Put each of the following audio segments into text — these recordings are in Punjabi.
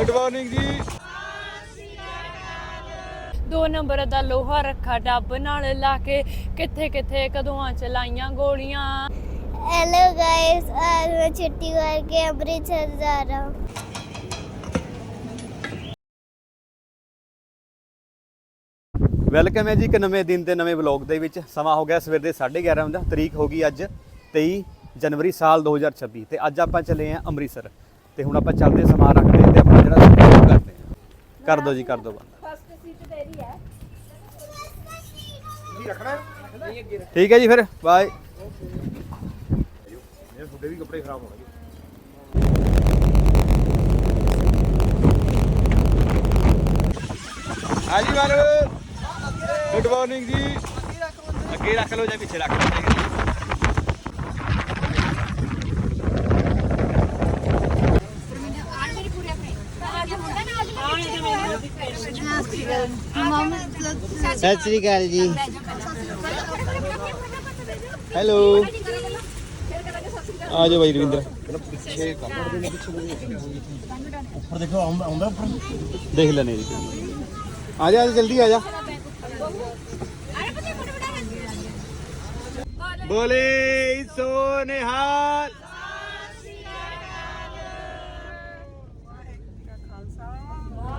ਗੁੱਡ ਮਾਰਨਿੰਗ ਜੀ। 2 ਨੰਬਰ ਦਾ ਲੋਹਾ ਰੱਖਾ ਡੱਬ ਨਾਲ ਲਾ ਕੇ ਕਿੱਥੇ ਕਿੱਥੇ ਕਦੋਂਾਂ ਚਲਾਈਆਂ ਗੋਲੀਆਂ? ਹੈਲੋ ਗਾਇਸ ਅੱਜ ਮੈਂ ਛੁੱਟੀ ਕਰਕੇ ਅੰਮ੍ਰਿਤਸਰ ਜਾ ਰਹਾ ਹਾਂ। ਵੈਲਕਮ ਹੈ ਜੀ ਇੱਕ ਨਵੇਂ ਦਿਨ ਦੇ ਨਵੇਂ ਵਲੌਗ ਦੇ ਵਿੱਚ। ਸਮਾਂ ਹੋ ਗਿਆ ਸਵੇਰ ਦੇ 11:30 ਦਾ ਤਰੀਕ ਹੋ ਗਈ ਅੱਜ 23 ਜਨਵਰੀ ਸਾਲ 2026 ਤੇ ਅੱਜ ਆਪਾਂ ਚਲੇ ਆਂ ਅੰਮ੍ਰਿਤਸਰ। ਤੇ ਹੁਣ ਆਪਾਂ ਚੱਲਦੇ ਸਮਾਨ ਰੱਖਦੇ ਹਾਂ ਤੇ ਆਪਣਾ ਜਿਹੜਾ ਸ਼ੁਰੂ ਕਰਦੇ ਹਾਂ। ਕਰ ਦਿਓ ਜੀ ਕਰ ਦਿਓ ਬੰਦ। ਠੀਕ ਹੈ ਜੀ ਫਿਰ ਬਾਏ। ਇਹ ਤੁਹਾਡੇ ਵੀ ਕੱਪੜੇ ਖਰਾਬ ਹੋਣਗੇ। ਹਾਂਜੀ ਮਾਲੂ ਗੁੱਡ ਮਾਰਨਿੰਗ ਜੀ। ਅੱਗੇ ਰੱਖ ਲਓ ਜਾਂ ਪਿੱਛੇ ਰੱਖ ਲਓ। ਸਤਿ ਸ੍ਰੀ ਅਕਾਲ ਜੀ। ਹੈਲੋ ਆ ਜਾਓ ਬਾਈ ਰਵਿੰਦਰ। ਉੱਪਰ ਦੇਖੋ ਆਉਂਦਾ ਉੱਪਰ ਦੇਖ ਲੈਣੇ ਜੀ। ਆ ਜਾ ਆ ਜਾ, ਜਲਦੀ ਆ ਜਾ। ਬੋਲੇ ਸੋ ਨਿਹਾਲ।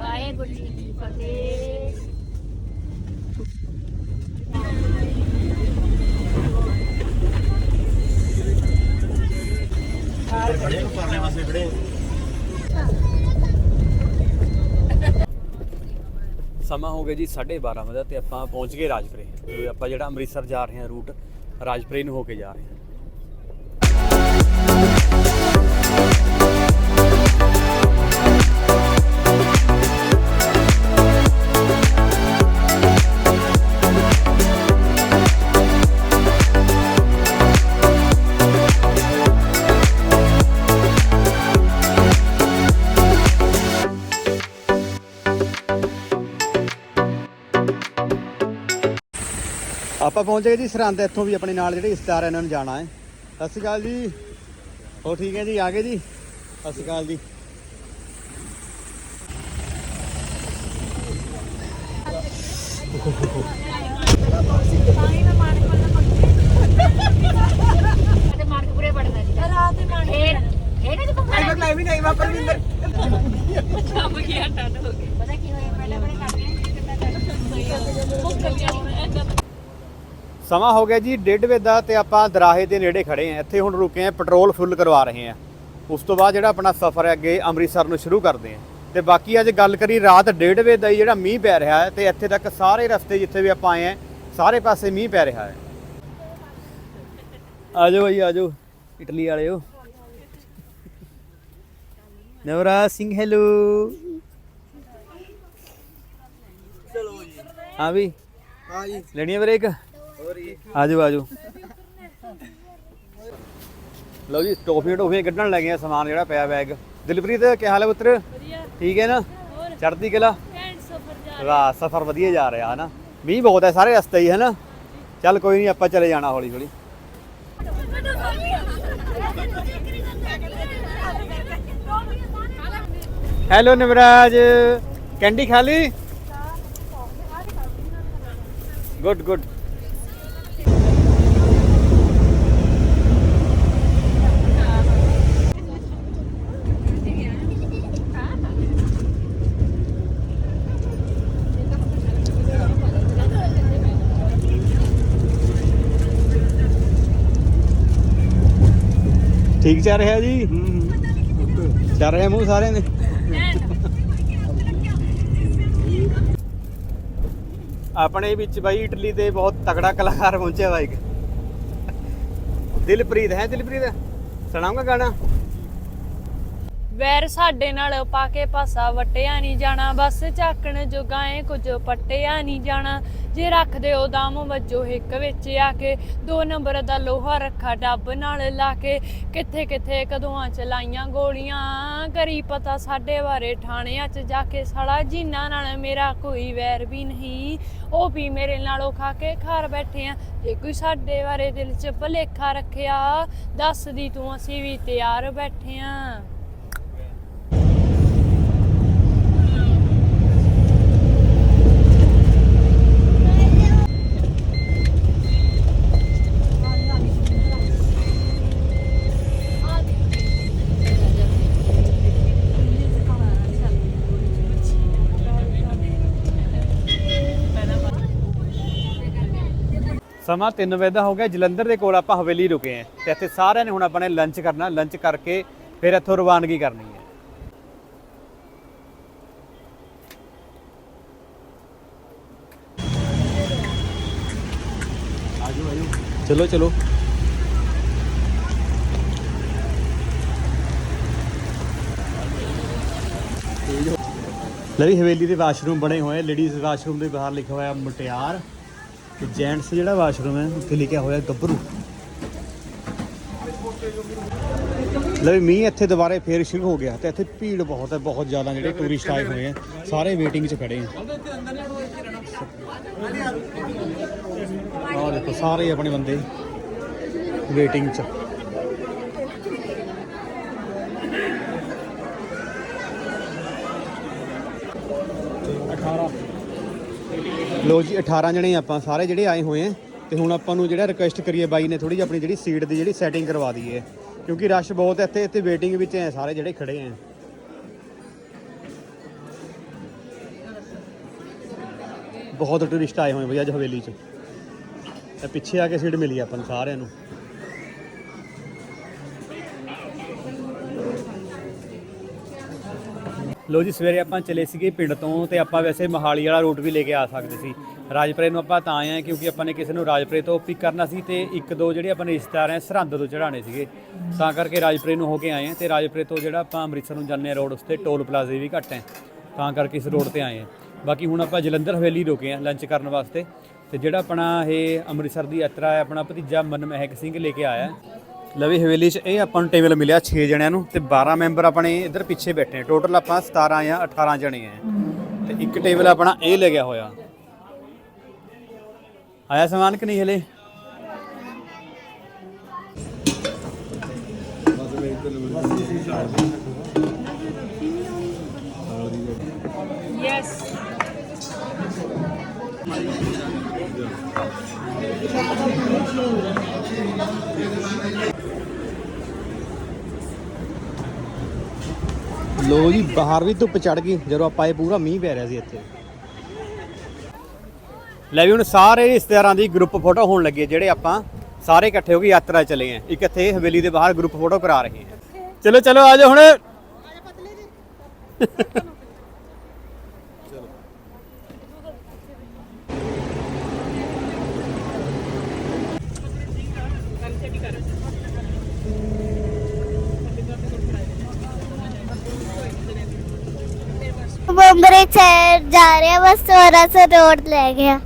ਵਾਹਿਗੁਰੂ ਜੀ ਕੀ ਫਤਿਹ। ਖੜੇ ਪਰਲੇ ਪਾਸੇ ਖੜੇ ਸਮਾਂ ਹੋ ਗਿਆ ਜੀ 12:30 ਵਜੇ ਤੇ ਆਪਾਂ ਪਹੁੰਚ ਗਏ ਰਾਜਪੁਰੇ। ਤੇ ਆਪਾਂ ਜਿਹੜਾ ਅੰਮ੍ਰਿਤਸਰ ਜਾ ਰਹੇ ਹਾਂ ਰੂਟ, ਰਾਜਪੁਰੇ ਨੂੰ ਹੋ ਕੇ ਜਾ ਰਹੇ ਹਾਂ। ਆਪਾਂ ਪਹੁੰਚ ਗਏ ਜੀ ਸਰਹੰਦ ਇੱਥੋਂ ਵੀ ਆਪਣੇ ਨਾਲ ਜਿਹੜੇ ਰਿਸ਼ਤੇਦਾਰ ਆ, ਇਹਨਾਂ ਨੂੰ ਜਾਣਾ ਹੈ। ਸਤਿ ਸ਼੍ਰੀ ਅਕਾਲ ਜੀ। ਹੋ ਠੀਕ ਹੈ ਜੀ ਆ ਗਏ ਜੀ? ਸਤਿ ਸ਼੍ਰੀ ਅਕਾਲ ਜੀ। ਕੰਮ ਗਿਆ ਟੱਟ ਹੋ ਗਿਆ। ਪਤਾ ਕੀ ਹੋਇਆ ਪਹਿਲਾਂ ਬੜੇ ਕਰਦੇ ਸਮਾਂ ਹੋ ਗਿਆ ਜੀ 1:30 ਵਜੇ ਦਾ ਤੇ ਆਪਾਂ ਦਰਾਹੇ ਦੇ ਨੇੜੇ ਖੜੇ ਆ ਇੱਥੇ ਹੁਣ ਰੁਕੇ ਆ ਪੈਟਰੋਲ ਫੁੱਲ ਕਰਵਾ ਰਹੇ ਆ ਉਸ ਤੋਂ ਬਾਅਦ ਜਿਹੜਾ ਆਪਣਾ ਸਫ਼ਰ ਹੈ ਅੱਗੇ ਅੰਮ੍ਰਿਤਸਰ ਨੂੰ ਸ਼ੁਰੂ ਕਰਦੇ ਆ ਤੇ ਬਾਕੀ ਅੱਜ ਗੱਲ ਕਰੀ ਰਾਤ 1:30 ਵਜੇ ਦਾ ਹੀ ਜਿਹੜਾ ਮੀਂਹ ਪੈ ਰਿਹਾ ਹੈ ਤੇ ਇੱਥੇ ਤੱਕ ਸਾਰੇ ਰਸਤੇ ਜਿੱਥੇ ਵੀ ਆਪਾਂ ਆਏ ਆ ਸਾਰੇ ਪਾਸੇ ਮੀਂਹ ਪੈ ਰਿਹਾ ਹੈ। ਆਜੋ ਭਾਈ ਆਜੋ। ਇਟਲੀ ਵਾਲਿਓ। ਨਵਰਾਜ ਸਿੰਘ ਹੈਲੋ ਚਲੋ ਜੀ। ਹਾਂ ਵੀ। ਹਾਂ ਜੀ। ਲੈਣੀ ਹੈ ਬ੍ਰੇਕ ਆਜੋ ਆਜੋ। ਲਓ ਜੀ ਟੋਫੀਆਂ ਟੋਫੀਆਂ ਕੱਢਣ ਲੱਗੇ ਆ ਸਮਾਨ ਜਿਹੜਾ ਪਿਆ ਬੈਗ ਦਿਲਪ੍ਰੀਤ ਕੀ ਹਾਲ ਹੈ ਪੁੱਤਰ? ਠੀਕ ਹੈ ਨਾ? ਚੜ੍ਹਦੀ ਕਲਾ? ਵਾਹ ਸਫ਼ਰ ਵਧੀਆ ਜਾ ਰਿਹਾ ਹੈ ਨਾ ਮੀਂਹ ਬਹੁਤ ਹੈ ਸਾਰੇ ਰਸਤੇ ਹੀ ਹੈ ਨਾ ਚੱਲ ਕੋਈ ਨਹੀਂ ਆਪਾਂ ਚਲੇ ਜਾਣਾ ਹੌਲੀ ਹੌਲੀ। ਹੈਲੋ ਨਿਮਰਾਜ ਕੈਂਡੀ ਖਾ ਲਈ? Good good. ਠੀਕ ਚੱਲ ਰਿਹਾ ਜੀ? ਚੱਲ ਰਿਹਾ ਮੂੰਹ ਸਾਰਿਆਂ ਦੇ। ਆਪਣੇ ਵਿੱਚ ਬਾਈ ਇਟਲੀ ਦੇ ਬਹੁਤ ਤਗੜਾ ਕਲਾਕਾਰ ਪਹੁੰਚਿਆ ਵਾ ਇੱਕ ਦਿਲਪ੍ਰੀਤ ਹੈ ਦਿਲਪ੍ਰੀਤ? ਸੁਣਾਉਂਗਾ ਗਾਣਾ? ਵੈਰ ਸਾਡੇ ਨਾਲ ਪਾ ਕੇ ਪਾਸਾ ਵਟਿਆ ਨਹੀਂ ਜਾਣਾ ਬਸ ਝਾਕਣ ਜੋਗਾਏ ਕੁਝ ਪੱਟਿਆ ਨਹੀਂ ਜਾਣਾ। ਜੇ ਰੱਖਦੇ ਹੋ ਦਮ, ਵੱਜੋ ਹਿੱਕ ਵਿੱਚ ਆ ਕੇ। ਦੋ ਨੰਬਰ ਦਾ ਲੋਹਾ ਰੱਖਾ ਡੱਬ ਨਾਲ ਲਾ ਕੇ। ਕਿੱਥੇ ਕਿੱਥੇ ਕਦੋਂ ਚਲਾਈਆਂ ਗੋਲੀਆਂ। ਕਰੀ ਪਤਾ ਸਾਡੇ ਬਾਰੇ ਥਾਣਿਆਂ 'ਚ ਜਾ ਕੇ ਸਾਲਾ। ਜਿਨ੍ਹਾਂ ਨਾਲ ਮੇਰਾ ਕੋਈ ਵੈਰ ਵੀ ਨਹੀਂ, ਉਹ ਵੀ ਮੇਰੇ ਨਾਲੋਂ ਖਾ ਕੇ ਖਾਰ ਬੈਠੇ ਆ। ਜੇ ਕੋਈ ਸਾਡੇ ਬਾਰੇ ਦਿਲ 'ਚ ਭਲੇਖਾ ਰੱਖਿਆ, ਦੱਸਦੀ ਤੂੰ ਅਸੀਂ ਵੀ ਤਿਆਰ ਬੈਠੇ ਆ। ਸਮਾਂ 3 ਵਜੇ ਦਾ ਹੋ ਗਿਆ। ਜਲੰਧਰ ਦੇ ਕੋਲ ਆਪਾਂ ਹਵੇਲੀ ਰੁਕੇ ਆਂ ਤੇ ਇੱਥੇ ਸਾਰਿਆਂ ਨੇ ਹੁਣ ਆਪਾਂ ਨੇ ਲੰਚ ਕਰਨਾ। ਲੰਚ ਕਰਕੇ ਫਿਰ ਇੱਥੋਂ ਰਵਾਨਗੀ ਕਰਨੀ ਹੈ। ਚਲੋ ਚਲੋ। ਲਵੀ ਹਵੇਲੀ ਦੇ ਵਾਸ਼ਰੂਮ ਬਣੇ ਹੋਏ ਲੇਡੀਜ਼ ਵਾਸ਼ਰੂਮ ਦੇ ਬਾਹਰ ਲਿਖਿਆ ਹੋਇਆ ਮੁਟਿਆਰ। ਤੇ ਜੈਂਟਸ ਜਿਹੜਾ ਵਾਸ਼ਰੂਮ ਹੈ, ਉੱਥੇ ਲਿਖਿਆ ਹੋਇਆ ਗੱਭਰੂ। ਲਵੀ ਮੀਂਹ ਇੱਥੇ ਦੁਬਾਰੇ ਫੇਰ ਸ਼ੁਰੂ ਹੋ ਗਿਆ ਤੇ ਇੱਥੇ ਭੀੜ ਬਹੁਤ ਹੈ, ਬਹੁਤ ਜ਼ਿਆਦਾ ਜਿਹੜੇ ਟੂਰਿਸਟ ਆਏ ਹੋਏ ਆ ਸਾਰੇ ਵੇਟਿੰਗ 'ਚ ਖੜੇ ਆ ਆਹ ਦੇਖੋ, ਸਾਰੇ ਆਪਣੇ ਬੰਦੇ ਵੇਟਿੰਗ 'ਚ। ਲੋ ਜੀ 18 ਜਣੇ ਆਪਾਂ, ਸਾਰੇ ਜਿਹੜੇ ਆਏ ਹੋਏ ਆ, ਤੇ ਹੁਣ ਆਪਾਂ ਨੂੰ ਜਿਹੜਾ ਰਿਕੁਐਸਟ ਕਰੀਏ ਬਾਈ ਨੇ ਥੋੜੀ ਜਿਹੀ ਆਪਣੀ ਜਿਹੜੀ ਸੀਟ ਦੀ ਜਿਹੜੀ ਸੈਟਿੰਗ ਕਰਵਾ ਦਈਏ, ਕਿਉਂਕਿ ਰਸ਼ ਬਹੁਤ ਹੈ ਇੱਥੇ ਇੱਥੇ ਵੇਟਿੰਗ ਵਿੱਚ ਹੈ ਸਾਰੇ ਜਿਹੜੇ ਖੜੇ ਆ। ਬਹੁਤ ਟੂਰਿਸਟ ਆਏ ਹੋਏ ਬਈ ਅੱਜ ਹਵੇਲੀ 'ਚ। ਤੇ ਪਿੱਛੇ ਆ ਕੇ ਸੀਟ ਮਿਲੀ ਆਪਾਂ ਨੂੰ ਸਾਰਿਆਂ ਨੂੰ। ਲੋ ਜੀ, ਸਵੇਰੇ ਆਪਾਂ ਚਲੇ ਸੀਗੇ ਪਿੰਡ ਤੋਂ ਤੇ ਆਪਾਂ ਵੈਸੇ ਮਹਾਲੀ ਵਾਲਾ ਰੂਟ ਵੀ ਲੈ ਕੇ ਆ ਸਕਦੇ ਸੀ। ਰਾਜਪੁਰੇ ਨੂੰ ਆਪਾਂ ਤਾਂ ਆਏ ਆ ਕਿਉਂਕਿ ਆਪਾਂ ਨੇ ਕਿਸੇ ਨੂੰ ਰਾਜਪੁਰੇ ਤੋਂ ਪਿਕ ਕਰਨਾ ਸੀ ਤੇ ਇੱਕ ਦੋ ਜਿਹੜੇ ਆਪਾਂ ਨੇ ਰਿਸ਼ਤੇਦਾਰ ਆ ਸਰਹੰਦ ਤੋਂ ਚੜਾਣੇ ਸੀਗੇ। ਤਾਂ ਕਰਕੇ ਰਾਜਪੁਰੇ ਨੂੰ ਹੋ ਕੇ ਆਏ ਆ ਤੇ ਰਾਜਪੁਰੇ ਤੋਂ ਜਿਹੜਾ ਆਪਾਂ ਅੰਮ੍ਰਿਤਸਰ ਨੂੰ ਜਾਂਦੇ ਆ ਰੋਡ ਉਸ ਤੇ ਟੋਲ ਪਲਾਜ਼ੇ ਵੀ ਘੱਟ ਹੈ। ਤਾਂ ਕਰਕੇ ਇਸ ਰੋਡ ਤੇ ਆਏ ਆ ਬਾਕੀ ਹੁਣ ਆਪਾਂ ਜਲੰਧਰ ਹਵੇਲੀ ਰੁਕੇ ਆ ਲੰਚ ਕਰਨ ਵਾਸਤੇ ਤੇ ਜਿਹੜਾ ਆਪਣਾ ਇਹ ਅੰਮ੍ਰਿਤਸਰ ਦੀ ਯਾਤਰਾ ਹੈ, ਆਪਣਾ ਭਤੀਜਾ ਮਨਮਹਿਕ ਸਿੰਘ ਲੈ ਕੇ ਆਇਆ। ਲਵੀ ਹਵੇਲੀ 'ਚ ਇਹ ਆਪਾਂ ਨੂੰ ਟੇਬਲ ਮਿਲਿਆ 6 ਜਣਿਆਂ ਨੂੰ ਤੇ 12 ਮੈਂਬਰ ਆਪਣੇ ਇੱਧਰ ਪਿੱਛੇ ਬੈਠੇ ਨੇ। ਟੋਟਲ ਆਪਾਂ 17 ਜਾਂ 18 ਜਣੇ ਆ। ਤੇ ਇੱਕ ਟੇਬਲ ਆਪਣਾ ਇਹ ਲੱਗਿਆ ਹੋਇਆ। ਆਇਆ ਸਮਾਨ ਕਿ ਨਹੀਂ ਹਲੇ? ਯੈਸ ਲੋ ਜੀ, ਬਾਹਰ ਵੀ ਧੁੱਪ ਚੜ ਗਈ, ਜਦੋਂ ਆਪਾਂ ਇਹ ਪੂਰਾ ਮੀਂਹ ਪੈ ਰਿਹਾ ਸੀ ਇੱਥੇ। ਲੈ ਵੀ ਹੁਣ ਸਾਰੇ ਰਿਸ਼ਤੇਦਾਰਾਂ ਦੀ ਗਰੁੱਪ ਫੋਟੋ ਹੋਣ ਲੱਗੀ ਜਿਹੜੇ ਆਪਾਂ ਸਾਰੇ ਇਕੱਠੇ ਹੋ ਕੇ ਯਾਤਰਾ ਚਲੇ ਆ ਇੱਕ ਇੱਥੇ ਹਵੇਲੀ ਦੇ ਬਾਹਰ ਗਰੁੱਪ ਫੋਟੋ ਕਰਾ ਰਹੇ ਹਾਂ। ਚਲੋ ਚਲੋ, ਆ ਹੁਣ। ਹੁਣ ਅੰਮ੍ਰਿਤਸਰ ਜਾ ਰਿਹਾ ਬਸ ਥੋੜਾ ਸਾ ਰੋਡ ਲੈ ਗਿਆ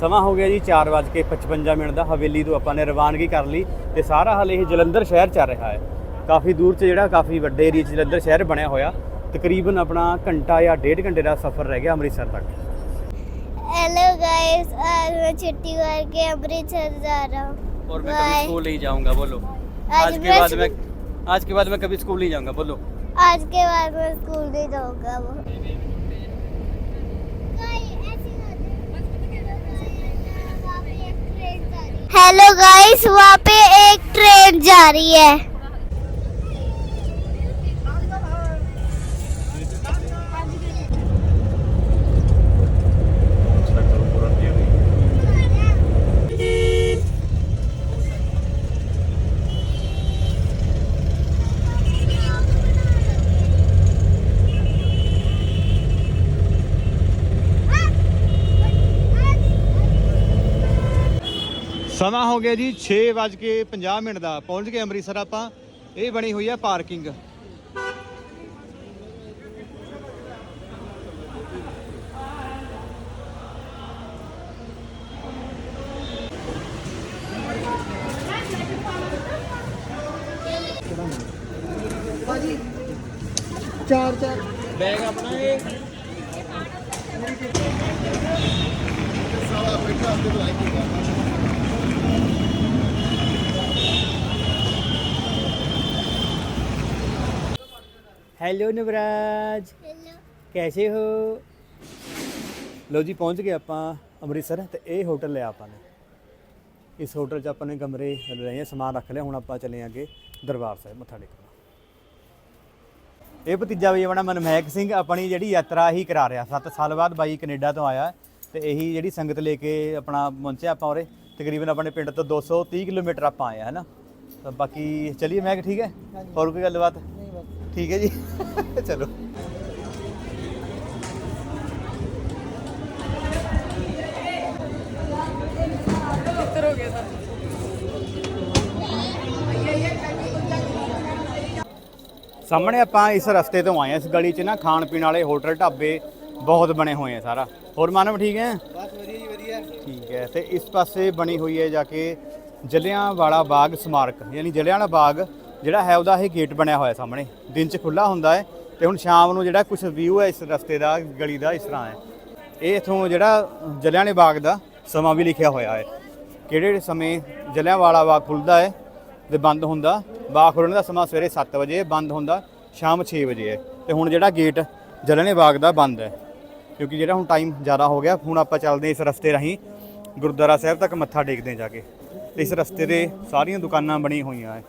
ਸਮਾਂ ਹੋ ਗਿਆ ਜੀ 4:55 ਮਿੰਟ ਦਾ ਹਵੇਲੀ ਤੋਂ ਆਪਾਂ ਨੇ ਰਵਾਨਗੀ ਕਰ ਲਈ ਤੇ ਸਾਰਾ ਹਾਲੇ ਇਹ ਜਲੰਧਰ ਸ਼ਹਿਰ ਚੱਲ ਰਿਹਾ ਹੈ ਕਾਫੀ ਦੂਰ 'ਚ ਜਿਹੜਾ ਕਾਫੀ ਵੱਡੇ ਏਰੀਆ 'ਚ ਜਲੰਧਰ ਸ਼ਹਿਰ ਬਣਿਆ ਹੋਇਆ ਤਕਰੀਬਨ ਆਪਣਾ ਘੰਟਾ ਜਾਂ ਡੇਢ ਘੰਟੇ ਦਾ ਸਫ਼ਰ ਰਹਿ ਗਿਆ ਅੰਮ੍ਰਿਤਸਰ ਤੱਕ हेलो गाइस आज मैं छुट्टी करके अमृतसर जा रहा हूँ और मैं Bye. कभी स्कूल नहीं जाऊंगा बोलो आज आज के मैं बाद मैं स्कूल- आज के बाद मैं कभी स्कूल नहीं जाऊंगा बोलो आज के बाद मैं स्कूल नहीं जाऊंगा वो हेलो गाइस वहाँ पे एक ट्रेन जा रही है ਸਮਾਂ ਹੋ ਗਿਆ ਜੀ 6:50 ਮਿੰਟ ਦਾ। ਪਹੁੰਚ ਗਏ ਅੰਮ੍ਰਿਤਸਰ ਆਪਾਂ। ਇਹ ਬਣੀ ਹੋਈ ਹੈ ਪਾਰਕਿੰਗ। ਹੈਲੋ ਨਵਰਾਜ। ਕੈਸੇ ਹੋ? ਲੋ ਜੀ ਪਹੁੰਚ ਗਏ ਆਪਾਂ ਅੰਮ੍ਰਿਤਸਰ ਤੇ ਇਹ ਹੋਟਲ ਲਿਆ ਆਪਾਂ ਨੇ। ਇਸ ਹੋਟਲ 'ਚ ਆਪਾਂ ਨੇ ਕਮਰੇ ਲਏ ਆ ਸਮਾਨ ਰੱਖ ਲਿਆ ਹੁਣ ਆਪਾਂ ਚੱਲੇ ਅੱਗੇ ਦਰਬਾਰ ਸਾਹਿਬ ਮੱਥਾ ਟੇਕਣ। ਇਹ ਭਤੀਜਾ ਵੀ ਆਪਣਾ ਮਨਮਹਿਕ ਸਿੰਘ ਆਪਣੀ ਜਿਹੜੀ ਯਾਤਰਾ ਹੀ ਕਰਾ ਰਿਹਾ। 7 ਸਾਲ ਬਾਅਦ ਬਾਈ ਕੈਨੇਡਾ ਤੋਂ ਆਇਆ ਤੇ ਇਹੀ ਜਿਹੜੀ ਸੰਗਤ ਲੈ ਕੇ ਆਪਣਾ ਪਹੁੰਚਿਆ ਆਪਾਂ ਉਰੇ। ਤਕਰੀਬਨ ਆਪਣੇ ਪਿੰਡ ਤੋਂ 230 ਕਿਲੋਮੀਟਰ ਆਪਾਂ ਆਏ ਆ ਹਨਾ? ਤਾਂ ਬਾਕੀ ਚਲਿਏ ਮੈਂ ਕਿ ਠੀਕ ਹੈ? ਹੋਰ ਕੋਈ ਗੱਲਬਾਤ? ਠੀਕ ਹੈ ਜੀ। ਚਲੋ। ਸਾਹਮਣੇ ਆਪਾਂ ਇਸ ਰਸਤੇ ਤੋਂ ਆਏ ਆ ਇਸ ਗਲੀ 'ਚ ਨਾ ਖਾਣ ਪੀਣ ਵਾਲੇ ਹੋਟਲ ਢਾਬੇ ਬਹੁਤ ਬਣੇ ਹੋਏ ਆ ਸਾਰਾ। ਹੋਰ ਮਾਨਵ ਠੀਕ ਹੈ? ਬਸ ਵਧੀਆ ਜੀ ਵਧੀਆ। ਠੀਕ ਹੈ ਤੇ ਇਸ ਪਾਸੇ ਬਣੀ ਹੋਈ ਹੈ ਜਾ ਕੇ ਜਲਿਆਂ ਵਾਲਾ ਬਾਗ ਸਮਾਰਕ ਯਾਨੀ ਜਲਿਆਂ ਵਾਲਾ ਬਾਗ ਜਿਹੜਾ ਹੈ ਉਹਦਾ ਇਹ ਗੇਟ ਬਣਿਆ ਹੋਇਆ ਸਾਹਮਣੇ। ਦਿਨ 'ਚ ਖੁੱਲਾ ਹੁੰਦਾ ਹੈ ਤੇ ਹੁਣ ਸ਼ਾਮ ਨੂੰ ਜਿਹੜਾ ਕੁਝ ਵਿਊ ਹੈ ਇਸ ਰਸਤੇ ਦਾ, ਗਲੀ ਦਾ, ਇਸ ਤਰ੍ਹਾਂ ਹੈ। ਇਹ ਇਥੋਂ ਜਿਹੜਾ ਜਲਿਆਂ ਵਾਲੇ ਬਾਗ ਦਾ ਸਮਾਂ ਵੀ ਲਿਖਿਆ ਹੋਇਆ ਹੈ। ਕਿਹੜੇ ਸਮੇਂ ਜਲਿਆਂ ਬਾਗ ਖੁੱਲਦਾ ਹੈ ਤੇ ਬੰਦ ਹੁੰਦਾ? ਬਾਗ ਖੁੱਲਣ ਦਾ ਸਮਾਂ ਸਵੇਰੇ 7 ਵਜੇ, ਬੰਦ ਹੁੰਦਾ ਸ਼ਾਮ 6 ਵਜੇ ਹੈ। ਤੇ ਹੁਣ ਜਿਹੜਾ ਗੇਟ ਜਲਿਆਂ ਬਾਗ ਦਾ ਬੰਦ ਹੈ। ਕਿਉਂਕਿ ਜਿਹੜਾ ਹੁਣ ਟਾਈਮ ਜ਼ਿਆਦਾ ਹੋ ਗਿਆ, ਹੁਣ ਆਪਾਂ ਚੱਲਦੇ ਹਾਂ ਇਸ ਰਸਤੇ ਰਾਹੀਂ। ਗੁਰਦੁਆਰਾ ਸਾਹਿਬ ਤੱਕ ਮੱਥਾ ਟੇਕਦੇ ਜਾ ਕੇ। ਤੇ ਇਸ ਰਸਤੇ ਦੇ ਸਾਰੀਆਂ ਦੁਕਾਨਾਂ ਬਣੀ ਹੋਈਆਂ ਹੈ।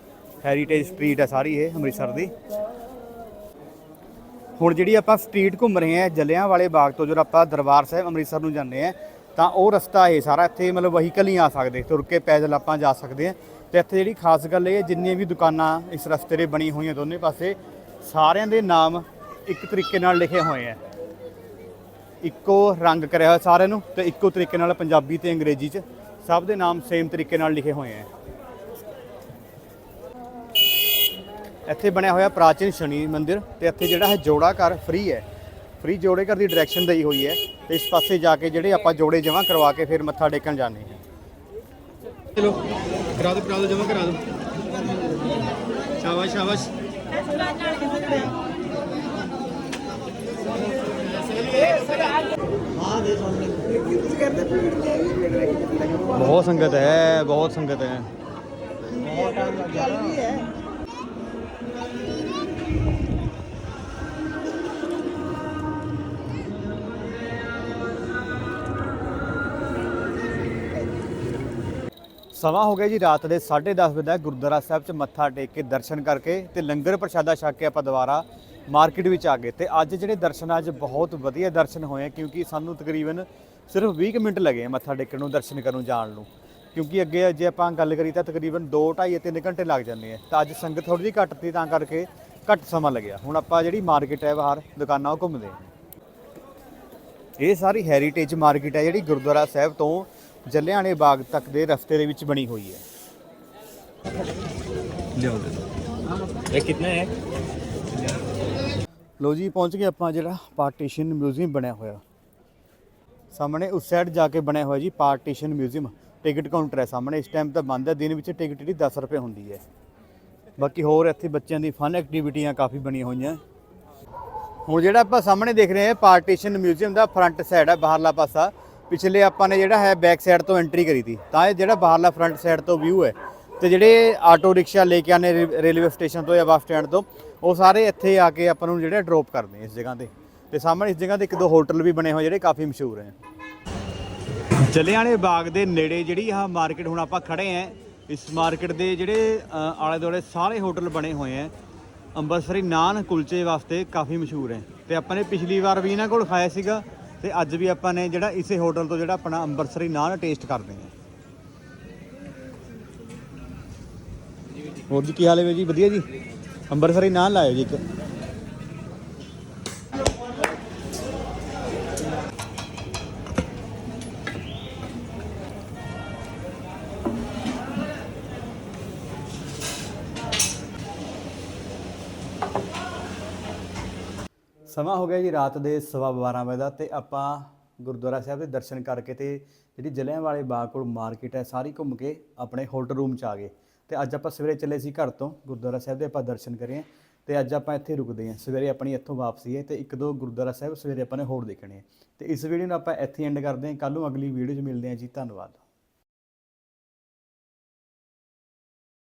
ਹੈਰੀਟੇਜ ਸਟਰੀਟ ਹੈ ਸਾਰੀ ਇਹ, ਅੰਮ੍ਰਿਤਸਰ ਦੀ। ਹੁਣ ਜਿਹੜੀ ਆਪਾਂ ਸਟਰੀਟ ਘੁੰਮ ਰਹੇ ਹਾਂ ਜਲਿਆਂ ਵਾਲੇ ਬਾਗ ਤੋਂ, ਜਦੋਂ ਆਪਾਂ ਦਰਬਾਰ ਸਾਹਿਬ ਅੰਮ੍ਰਿਤਸਰ ਨੂੰ ਜਾਂਦੇ ਹਾਂ, ਤਾਂ ਉਹ ਰਸਤਾ ਇਹ ਸਾਰਾ ਇੱਥੇ ਮਤਲਬ ਵਹੀਕਲ ਹੀ ਆ ਸਕਦੇ, ਤੁਰ ਕੇ ਪੈਦਲ ਆਪਾਂ ਜਾ ਸਕਦੇ ਹਾਂ। ਤੇ ਇੱਥੇ ਜਿਹੜੀ ਖਾਸ ਗੱਲ ਇਹ ਹੈ, ਜਿੰਨੀਆਂ ਵੀ ਦੁਕਾਨਾਂ ਇਸ ਰਸਤੇ 'ਤੇ ਬਣੀ ਹੋਈਆਂ ਦੋਨੇ ਪਾਸੇ, ਸਾਰਿਆਂ ਦੇ ਨਾਮ ਇੱਕ ਤਰੀਕੇ ਨਾਲ ਲਿਖੇ ਹੋਏ ਹੈ ਇੱਕੋ ਰੰਗ ਕਰਿਆ ਹੋਇਆ ਸਾਰਿਆਂ ਨੂੰ ਤੇ ਇੱਕੋ ਤਰੀਕੇ ਨਾਲ ਪੰਜਾਬੀ ਤੇ ਅੰਗਰੇਜ਼ੀ 'ਚ, ਸਭ ਦੇ ਨਾਮ ਸੇਮ ਤਰੀਕੇ ਨਾਲ ਲਿਖੇ ਹੋਏ ਹੈ ਇੱਥੇ ਬਣਿਆ ਹੋਇਆ ਪ੍ਰਾਚੀਨ ਸ਼ਨੀ ਮੰਦਿਰ ਤੇ ਇੱਥੇ ਜਿਹੜਾ ਹੈ ਜੋੜਾ ਘਰ ਫ੍ਰੀ ਹੈ। ਫ੍ਰੀ ਜੋੜੇ ਘਰ ਦੀ ਡਾਇਰੈਕਸ਼ਨ ਦਈ ਹੋਈ ਹੈ ਤੇ ਇਸ ਪਾਸੇ ਜਾ ਕੇ ਜਿਹੜੇ ਆਪਾਂ ਜੋੜੇ ਜਮ੍ਹਾਂ ਕਰਵਾ ਕੇ ਫਿਰ ਮੱਥਾ ਟੇਕਣ ਜਾਂਦੇ ਹਾਂ। ਚਲੋ, ਕਰਾ ਦੋ ਕਰਾ ਦੋ ਜਮ੍ਹਾਂ ਕਰਾ ਦੋ ਸ਼ਾਬਾਸ਼ ਸ਼ਾਬਾਸ਼। ਬਹੁਤ ਸੰਗਤ ਹੈ, ਬਹੁਤ ਸੰਗਤ ਹੈ। ਸਮਾਂ ਹੋ ਗਿਆ ਜੀ ਰਾਤ ਦੇ 10:30 ਵਜੇ ਦਾ। ਗੁਰਦੁਆਰਾ ਸਾਹਿਬ 'ਚ ਮੱਥਾ ਟੇਕ ਕੇ ਦਰਸ਼ਨ ਕਰਕੇ ਤੇ ਲੰਗਰ ਪ੍ਰਸ਼ਾਦਾ ਛਕ ਕੇ ਆਪਾਂ ਦੁਬਾਰਾ ਮਾਰਕੀਟ ਵਿੱਚ ਆ ਗਏ। ਤੇ ਅੱਜ ਜਿਹੜੇ ਦਰਸ਼ਨ ਅੱਜ ਬਹੁਤ ਵਧੀਆ ਦਰਸ਼ਨ ਹੋਏ ਆ, ਕਿਉਂਕਿ ਸਾਨੂੰ ਤਕਰੀਬਨ ਸਿਰਫ 20 ਕੁ ਮਿੰਟ ਲੱਗੇ ਮੱਥਾ ਟੇਕਣ ਨੂੰ, ਦਰਸ਼ਨ ਕਰਨ ਨੂੰ, ਜਾਣ ਨੂੰ। ਕਿਉਂਕਿ ਅੱਗੇ ਜੇ ਆਪਾਂ ਗੱਲ ਕਰੀ ਤਾਂ ਤਕਰੀਬਨ 2 2.5 3 ਘੰਟੇ ਲੱਗ ਜਾਂਦੇ ਆ। ਤਾਂ ਅੱਜ ਸੰਗਤ ਥੋੜੀ ਜਿਹੀ ਘੱਟ ਸੀ, ਤਾਂ ਕਰਕੇ ਘੱਟ ਸਮਾਂ ਲੱਗਿਆ। ਹੁਣ ਆਪਾਂ ਜਿਹੜੀ ਮਾਰਕੀਟ ਹੈ ਬਾਹਰ, ਦੁਕਾਨਾਂ ਉਹ ਘੁੰਮਦੇ ਆ। ਇਹ ਸਾਰੀ ਹੈਰੀਟੇਜ ਮਾਰਕੀਟ ਹੈ ਜਿਹੜੀ ਗੁਰਦੁਆਰਾ ਸਾਹਿਬ ਤੋਂ ਜਲਿਆਂਵਾਲੇ ਬਾਗ ਤੱਕ ਦੇ ਰਸਤੇ ਦੇ ਵਿੱਚ ਬਣੀ ਹੋਈ ਹੈ। ਇਹ ਕਿੰਨਾ ਹੈ? ਲੋ ਜੀ ਪਹੁੰਚ ਗਏ ਆਪਾਂ ਜਿਹੜਾ ਪਾਰਟੀਸ਼ਨ ਮਿਊਜ਼ੀਅਮ ਬਣਿਆ ਹੋਇਆ। ਸਾਹਮਣੇ ਉਸ ਸਾਈਡ ਜਾ ਕੇ ਬਣਿਆ ਹੋਇਆ ਜੀ ਪਾਰਟੀਸ਼ਨ ਮਿਊਜ਼ੀਅਮ। ਟਿਕਟ ਕਾਊਂਟਰ ਹੈ ਸਾਹਮਣੇ। ਇਸ ਟਾਈਮ ਤਾਂ ਬੰਦ ਹੈ। ਦਿਨ ਵਿੱਚ ਟਿਕਟ ਜਿਹੜੀ 10 ਰੁਪਏ ਹੁੰਦੀ ਹੈ। ਬਾਕੀ ਹੋਰ ਇੱਥੇ ਬੱਚਿਆਂ ਦੀ ਫਨ ਐਕਟੀਵਿਟੀਆਂ ਕਾਫੀ ਬਣੀਆਂ ਹੋਈਆਂ। ਹੁਣ ਜਿਹੜਾ ਆਪਾਂ ਸਾਹਮਣੇ ਦੇਖ ਰਹੇ ਹਾਂ ਪਾਰਟੀਸ਼ਨ ਮਿਊਜ਼ੀਅਮ ਦਾ ਫਰੰਟ ਸਾਈਡ ਹੈ ਬਾਹਰਲਾ ਪਾਸਾ। ਪਿਛਲੇ ਆਪਾਂ ਨੇ ਜਿਹੜਾ ਹੈ ਬੈਕ ਸਾਈਡ ਤੋਂ ਐਂਟਰੀ ਕਰੀ ਤੀ ਤਾਂ ਇਹ ਜਿਹੜਾ ਬਾਹਰਲਾ ਫਰੰਟ ਸਾਈਡ ਤੋਂ ਵਿਊ ਹੈ, ਤੇ ਜਿਹੜੇ ਆਟੋ ਰਿਕਸ਼ਾ ਲੈ ਕੇ ਆਨੇ ਰੇਲਵੇ ਸਟੇਸ਼ਨ ਤੋਂ ਜਾਂ ਬੱਸ ਸਟੈਂਡ ਤੋਂ, ਉਹ ਸਾਰੇ ਇੱਥੇ ਆ ਕੇ ਆਪਾਂ ਨੂੰ ਜਿਹੜੇ ਡ੍ਰੌਪ ਕਰਦੇ ਇਸ ਜਗ੍ਹਾ ਤੇ। ਤੇ ਸਾਹਮਣੇ ਇਸ ਜਗ੍ਹਾ ਤੇ ਇੱਕ ਦੋ ਹੋਟਲ ਵੀ ਬਣੇ ਹੋਏ ਜਿਹੜੇ ਕਾਫੀ ਮਸ਼ਹੂਰ ਹੈ। ਜਲਿਆਂਵਾਲੇ ਬਾਗ ਦੇ ਨੇੜੇ ਜਿਹੜੀ ਆਹ ਮਾਰਕੀਟ ਹੁਣ ਆਪਾਂ ਖੜੇ ਆਂ, ਇਸ ਮਾਰਕੀਟ ਦੇ ਜਿਹੜੇ ਆਲੇ ਦੁਆਲੇ ਸਾਰੇ ਹੋਟਲ ਬਣੇ ਹੋਏ ਆ। ਅੰਬਰਸਰੀ ਨਾਨ ਕੁਲਚੇ ਵਾਸਤੇ ਕਾਫੀ ਮਸ਼ਹੂਰ ਹੈ। ਤੇ ਆਪਾਂ ਨੇ ਪਿਛਲੀ ਵਾਰ ਵੀ ਇਹਨਾਂ ਕੋਲ ਖਾਇਆ ਸੀਗਾ ਤੇ ਅੱਜ ਵੀ ਆਪਾਂ ਨੇ ਜਿਹੜਾ ਇਸੇ ਹੋਟਲ ਤੋਂ ਜਿਹੜਾ ਆਪਣਾ ਅੰਬਰਸਰੀ ਨਾਨ ਟੇਸਟ ਕਰਦੇ ਹਾਂ। ਹੋਰ ਜੀ, ਕੀ ਹਾਲ ਹੈ ਜੀ? ਵਧੀਆ ਜੀ? ਅੰਬਰਸਰੀ ਨਾਨ ਲਾਇਓ ਜੀ ਇੱਕ। ਸਮਾਂ ਹੋ ਗਿਆ ਜੀ ਰਾਤ ਦੇ ਸਵਾ 12 ਵਜੇ ਦਾ ਤੇ ਆਪਾਂ ਗੁਰਦੁਆਰਾ ਸਾਹਿਬ ਦੇ ਦਰਸ਼ਨ ਕਰਕੇ ਤੇ ਜਿਹੜੀ ਜਲਿਆਂਵਾਲੇ ਬਾਗ ਕੋਲ ਮਾਰਕੀਟ ਹੈ, ਸਾਰੀ ਘੁੰਮ ਕੇ ਆਪਣੇ ਹੋਟਲ ਰੂਮ ਚ ਆ ਗਏ। ਤੇ ਅੱਜ ਆਪਾਂ ਸਵੇਰੇ ਚੱਲੇ ਸੀ ਘਰ ਤੋਂ, ਗੁਰਦੁਆਰਾ ਸਾਹਿਬ ਦੇ ਆਪਾਂ ਦਰਸ਼ਨ ਕਰੇ ਤੇ ਅੱਜ ਆਪਾਂ ਇੱਥੇ ਰੁਕਦੇ ਹਾਂ, ਸਵੇਰੇ ਆਪਣੀ ਇੱਥੋਂ ਵਾਪਸੀ ਹੈ ਤੇ ਇੱਕ ਦੋ ਗੁਰਦੁਆਰਾ ਸਾਹਿਬ ਸਵੇਰੇ ਆਪਾਂ ਨੇ ਹੋਰ ਦੇਖਣੇ ਆ ਤੇ ਇਸ ਵੀਡੀਓ ਨੂੰ ਆਪਾਂ ਇੱਥੇ ਐਂਡ ਕਰਦੇ ਹਾਂ ਕੱਲ ਨੂੰ ਅਗਲੀ ਵੀਡੀਓ 'ਚ ਮਿਲਦੇ ਹਾਂ ਜੀ, ਧੰਨਵਾਦ।